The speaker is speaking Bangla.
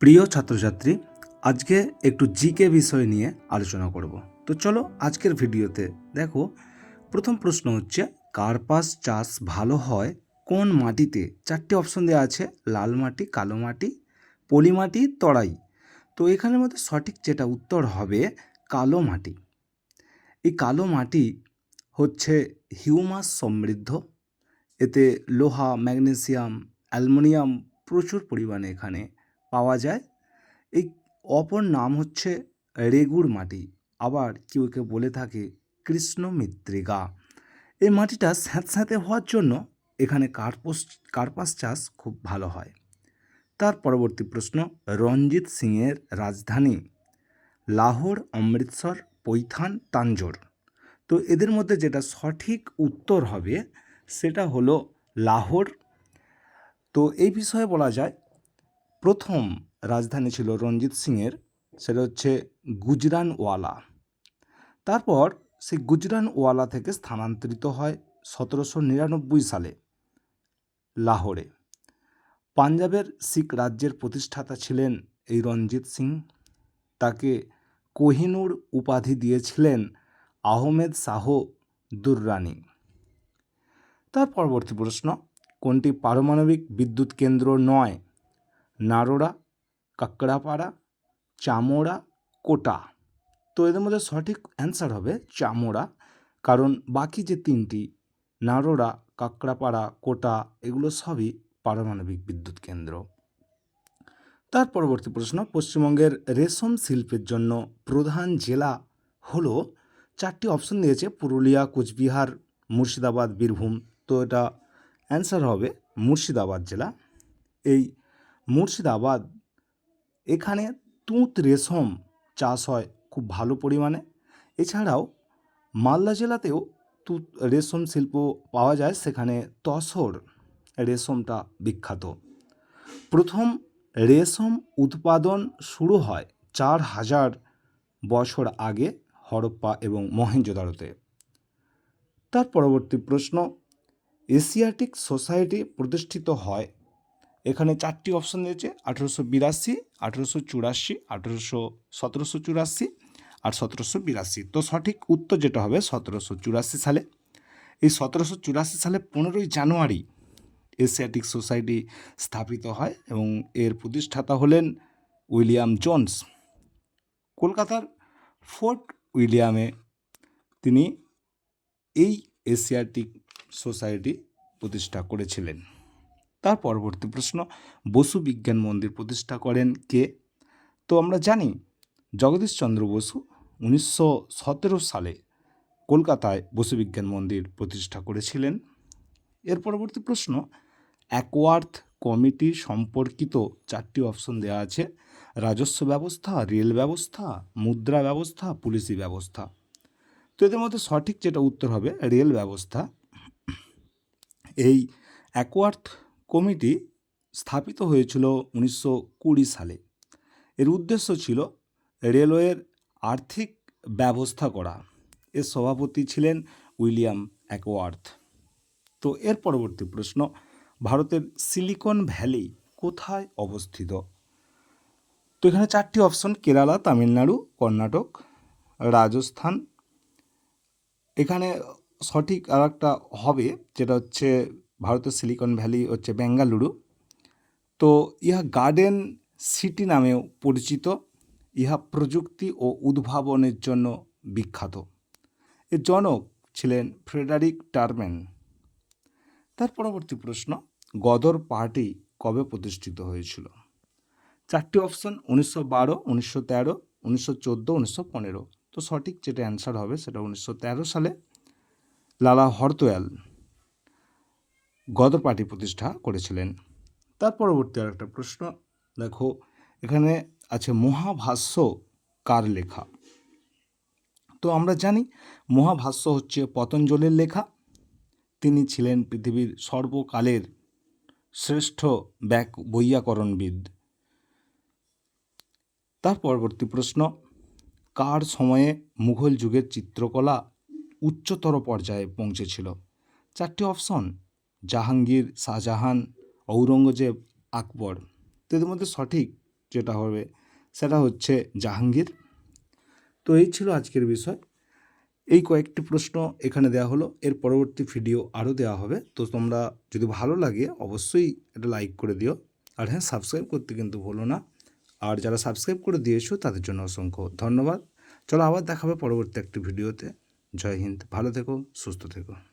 প্রিয় ছাত্রছাত্রী, আজকে একটু জিকে বিষয় নিয়ে আলোচনা করব। তো চলো আজকের ভিডিওতে দেখো, প্রথম প্রশ্ন হচ্ছে কার্পাস চাষ ভালো হয়? কোন মাটিতে? চারটি অপশন দেওয়া আছে, লাল মাটি, কালো মাটি, পলি মাটি, তরাই। তো এখানের মধ্যে সঠিক যেটা উত্তর হবে, কালো মাটি। এই কালো মাটি হচ্ছে হিউমাস সমৃদ্ধ। এতে লোহা, ম্যাগনেসিয়াম, অ্যালুমিনিয়াম প্রচুর পরিমাণে এখানে পাওয়া যায়। এই অপর নাম হচ্ছে রেগুড় মাটি। আবার কেউ কেউ বলে থাকে কৃষ্ণ মৃত্তিকা। এই মাটিটা স্যাঁতস্যাঁতে হওয়ার জন্য এখানে কার্পস, কার্পাস চাষ খুব ভালো হয়। তার পরবর্তী প্রশ্ন, রঞ্জিত সিংয়ের রাজধানী লাহোর, অমৃতসর, পৈথান তাঞ্জোর তো এদের মধ্যে যেটা সঠিক উত্তর হবে সেটা হলো লাহোর। তো এই বিষয়ে বলা যায় প্রথম রাজধানী ছিল রঞ্জিত সিংয়ের, সেটা হচ্ছে গুজরানওয়ালা। তারপর সেই গুজরানওয়ালা থেকে স্থানান্তরিত হয় সতেরোশো নিরানব্বই সালে লাহোরে। পাঞ্জাবের শিখ রাজ্যের প্রতিষ্ঠাতা ছিলেন এই রঞ্জিত সিং। তাকে কোহিনুর উপাধি দিয়েছিলেন আহমেদ শাহ দুররানি। তার পরবর্তী প্রশ্ন, কোনটি পারমাণবিক বিদ্যুৎ কেন্দ্র নয়? নারোড়া, কাকড়াপাড়া, চামোড়া, কোটা। তো এদের মধ্যে সঠিক অ্যান্সার হবে চামোড়া, কারণ বাকি যে তিনটি, নারোড়া, কাকড়াপাড়া, কোটা, এগুলো সবই পারমাণবিক বিদ্যুৎ কেন্দ্র। তার পরবর্তী প্রশ্ন, পশ্চিমবঙ্গের রেশম শিল্পের জন্য প্রধান জেলা হলো, চারটি অপশন দিয়েছে, পুরুলিয়া, কোচবিহার, মুর্শিদাবাদ, বীরভূম। তো এটা অ্যান্সার হবে মুর্শিদাবাদ জেলা। এই মুর্শিদাবাদ, এখানে তুঁত রেশম চাষ হয় খুব ভালো পরিমাণে। এছাড়াও মালদা জেলাতেও তুঁত রেশম শিল্প পাওয়া যায়, সেখানে তসর রেশমটা বিখ্যাত। প্রথম রেশম উৎপাদন শুরু হয় চার হাজার বছর আগে হরপ্পা এবং মহেঞ্জোদারোতে তার পরবর্তী প্রশ্ন, এশিয়াটিক সোসাইটি প্রতিষ্ঠিত হয় এখানে চারটি অপশন দিয়েছে আঠেরোশো বিরাশি, আঠেরোশো চুরাশি, আঠেরোশো সতেরোশো চুরাশি আর সতেরোশো বিরাশি। তো সঠিক উত্তর যেটা হবে সতেরোশো চুরাশি সালে। এই সতেরোশো চুরাশি সালে পনেরোই জানুয়ারি এশিয়াটিক সোসাইটি স্থাপিত হয় এবং এর প্রতিষ্ঠাতা হলেন উইলিয়াম জোন্স। কলকাতার ফোর্ট উইলিয়ামে তিনি এই এশিয়াটিক সোসাইটি প্রতিষ্ঠা করেছিলেন। তার পরবর্তী প্রশ্ন, বসু বিজ্ঞান মন্দির প্রতিষ্ঠা করেন কে? তো আমরা জানি জগদীশচন্দ্র বসু উনিশশো সতেরো সালে কলকাতায় বসু বিজ্ঞান মন্দির প্রতিষ্ঠা করেছিলেন। এর পরবর্তী প্রশ্ন অ্যাকওয়ার্থ কমিটি সম্পর্কিত চারটি অপশন দেওয়া আছে, রাজস্ব ব্যবস্থা, রেল ব্যবস্থা, মুদ্রা ব্যবস্থা, পুলিশি ব্যবস্থা। তো এদের মধ্যে সঠিক যেটা উত্তর হবে, রেল ব্যবস্থা। এই অ্যাকওয়ার্থ কমিটি স্থাপিত হয়েছিল উনিশশো কুড়ি সালে। এর উদ্দেশ্য ছিল রেলওয়ের আর্থিক ব্যবস্থা করা। এর সভাপতি ছিলেন উইলিয়াম অ্যাকওয়ার্থ তো এর পরবর্তী প্রশ্ন, ভারতের সিলিকন ভ্যালি কোথায় অবস্থিত? তো এখানে চারটি অপশন, কেরালা, তামিলনাড়ু, কর্ণাটক, রাজস্থান। এখানে সঠিক আর একটা হবে, যেটা হচ্ছে ভারতের সিলিকন ভ্যালি হচ্ছে বেঙ্গালুরু। তো ইহা গার্ডেন সিটি নামেও পরিচিত। ইহা প্রযুক্তি ও উদ্ভাবনের জন্য বিখ্যাত। এর জনক ছিলেন ফ্রেডারিক টারম্যান। তার পরবর্তী প্রশ্ন, গদর পার্টি কবে প্রতিষ্ঠিত হয়েছিল? চারটি অপশন, উনিশশো বারো, উনিশশো তেরো, উনিশশো চোদ্দ, উনিশশো পনেরো। তো সঠিক যেটা অ্যান্সার হবে সেটা উনিশশো তেরো সালে লালা হরতোয়াল। গদর পার্টি প্রতিষ্ঠা করেছিলেন। তার পরবর্তী আর একটা প্রশ্ন, দেখো, এখানে আছে মহাভাষ্য কার লেখা? তো আমরা জানি মহাভাষ্য হচ্ছে পতঞ্জলির লেখা। তিনি ছিলেন পৃথিবীর সর্বকালের শ্রেষ্ঠ ব্যাক বৈয়াকরণবিদ। তার পরবর্তী প্রশ্ন, কার সময়ে মুঘল যুগের চিত্রকলা উচ্চতর পর্যায়ে পৌঁছেছিল? চারটি অপশন। জাহাঙ্গীর, শাহজাহান, ঔরঙ্গজেব, আকবর। তো এদের মধ্যে সঠিক যেটা হবে সেটা হচ্ছে জাহাঙ্গীর। তো এই ছিল আজকের বিষয়। এই কয়েকটি প্রশ্ন এখানে দেওয়া হলো। এর পরবর্তী ভিডিও আরও দেওয়া হবে। তো তোমরা যদি ভালো লাগে অবশ্যই এটা লাইক করে দিও। আর হ্যাঁ সাবস্ক্রাইব করতে কিন্তু ভুলো না। আর যারা সাবস্ক্রাইব করে দিয়েছ তাদের জন্য অসংখ্য ধন্যবাদ। চলো আবার দেখাবে পরবর্তী একটি ভিডিওতে। জয় হিন্দ। ভালো থেকো, সুস্থ থেকো।